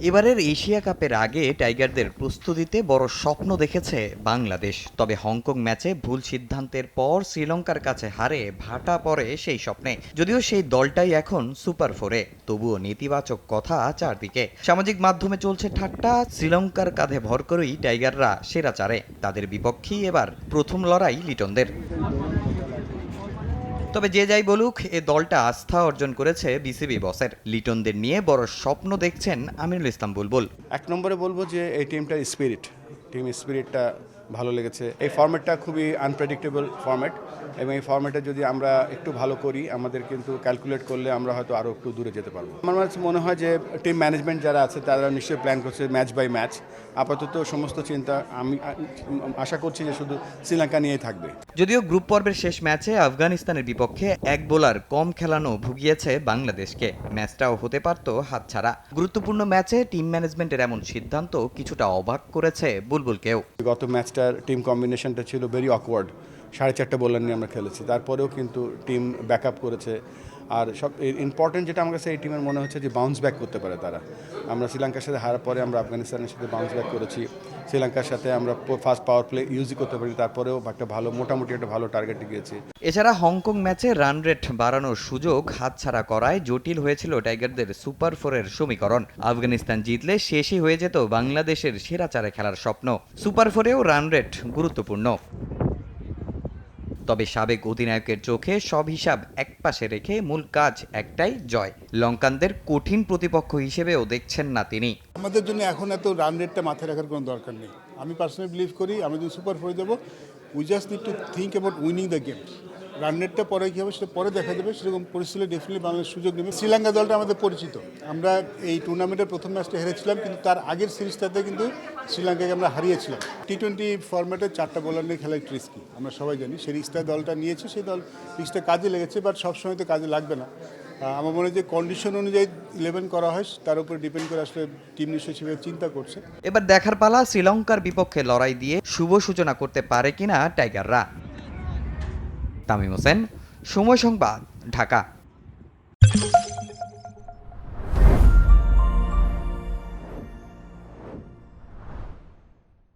এবারের এশিয়া কাপের আগে টাইগারদের প্রস্তুতিতে বড় স্বপ্ন দেখেছে বাংলাদেশ। তবে হংকং ম্যাচে ভুল সিদ্ধান্তের পর শ্রীলঙ্কার কাছে হারে ভাটা পড়ে সেই স্বপ্নে। যদিও সেই দলটাই এখন সুপার ফোরে। তবুও নেতিবাচক কথা চারদিকে। সামাজিক মাধ্যমে চলছে ঠাট্টা, শ্রীলঙ্কার কাঁধে ভর করেই টাইগাররা সেরা চারে। তাদের বিপক্ষেই এবার প্রথম লড়াই লিটনদের। তবে যে যাই বলুক, এ দলটা আস্থা অর্জন করেছে বিসিবি বসের লিটনদের নিয়ে। বড় স্বপ্ন দেখছেন আমিনুল ইসলাম বুলবুল। এক নম্বরে বলব যে, এই টিমটার স্পিরিট টিম স্পিরিটটা ভালো লেগেছে। এই ফর্ম্যাটটা খুবই আনপ্রেডিক্টেবল ফর্ম্যাট এবং এই ফর্ম্যাটে যদি আমরা একটু ভালো করি আমাদের কিন্তু ক্যালকুলেট করলে আমরা হয়তো আরও একটু দূরে যেতে পারব। আমার কাছে মনে হয় যে টিম ম্যানেজমেন্ট যারা আছে তারা নিশ্চয়ই প্ল্যান করছে ম্যাচ বাই ম্যাচ আপাতত সমস্ত চিন্তা আমি আশা করছি যে শুধু শ্রীলঙ্কা নিয়েই থাকবে। যদিও গ্রুপ পর্বের শেষ ম্যাচে আফগানিস্তানের বিপক্ষে এক বোলার কম খেলানো ভুগিয়েছে বাংলাদেশকে। ম্যাচটাও হতে পারত হাতছাড়া। গুরুত্বপূর্ণ ম্যাচে টিম ম্যানেজমেন্টের এমন সিদ্ধান্ত কিছুটা অবাক করেছে বুলবুলকেও। গত ম্যাচটার টিম কম্বিনেশনটা ছিল ভেরি অকওয়ার্ড সাড়ে চারটে বোলার নিয়ে আমরা খেলেছি। তারপরেও কিন্তু টিম ব্যাক করেছে। আর সব ইম্পর্টেন্ট যেটা আমার কাছে এই টিমের মনে হচ্ছে যে বাউন্স ব্যাক করতে পারে তারা। আমরা শ্রীলঙ্কার সাথে হারার পরে আমরা আফগানিস্তানের সাথে বাউন্স ব্যাক করেছি। শ্রীলঙ্কার সাথে আমরা ফার্স্ট পাওয়ার প্লে ইউজই করতে পারি, তারপরেও একটা ভালো, মোটামুটি একটা ভালো টার্গেটে গিয়েছি। এছাড়া হংকং ম্যাচে রান রেট বাড়ানোর সুযোগ হাতছাড়া করায় জটিল হয়েছিল টাইগারদের সুপার ফোরের সমীকরণ। আফগানিস্তান জিতলে শেষই হয়ে যেত বাংলাদেশের সেরা চারে খেলার স্বপ্ন। সুপার ফোরেও রান রেট গুরুত্বপূর্ণ। তবে সাবেক অধিনায়কের চোখে সব হিসাব একপাশে রেখে মূল কাজ একটাই, জয়। লঙ্কানদের কঠিন প্রতিপক্ষ হিসেবেও দেখছেন না তিনি। আমাদের জন্য এখন এত রান রেটটা মাথায় রাখার কোনো দরকার নেই। আমি পার্সোনালি বিলিভ করি, আমি যদি সুপার ফোরে দেবো we just need to think about winning the game run রেটটা পরে কী হবে সেটা পরে দেখা যাবে। সেরকম পরিস্থিতি ডেফিনেটলি বাংলাদেশ সুযোগ নেবে। শ্রীলঙ্কা দলটা আমাদের পরিচিত। আমরা এই টুর্নামেন্টের প্রথম ম্যাচটা হেরেছিলাম, কিন্তু তার আগের সিরিজটাতে কিন্তু শ্রীলঙ্কাকে আমরা হারিয়েছিলাম। টি টোয়েন্টি ফরম্যাটে চারটা বোলার নিয়ে খেলা একটু রিস্কি আমরা সবাই জানি। সেই রিস্কটা দলটা নিয়েছে, সেই দল রিস্কটা কাজে লেগেছে বাট সবসময় তো কাজে লাগবে না। আমার মনে হয় যে কন্ডিশন অনুযায়ী ইলেভেন করা হয়, তার উপর ডিপেন্ড করে আসলে টিম নিশ্চয় সেভাবে চিন্তা করছে। এবার দেখার পালা শ্রীলঙ্কার বিপক্ষে লড়াই দিয়ে শুভ সূচনা করতে পারে কিনা টাইগাররা তামিম হোসেন সময় সংবাদ ঢাকা।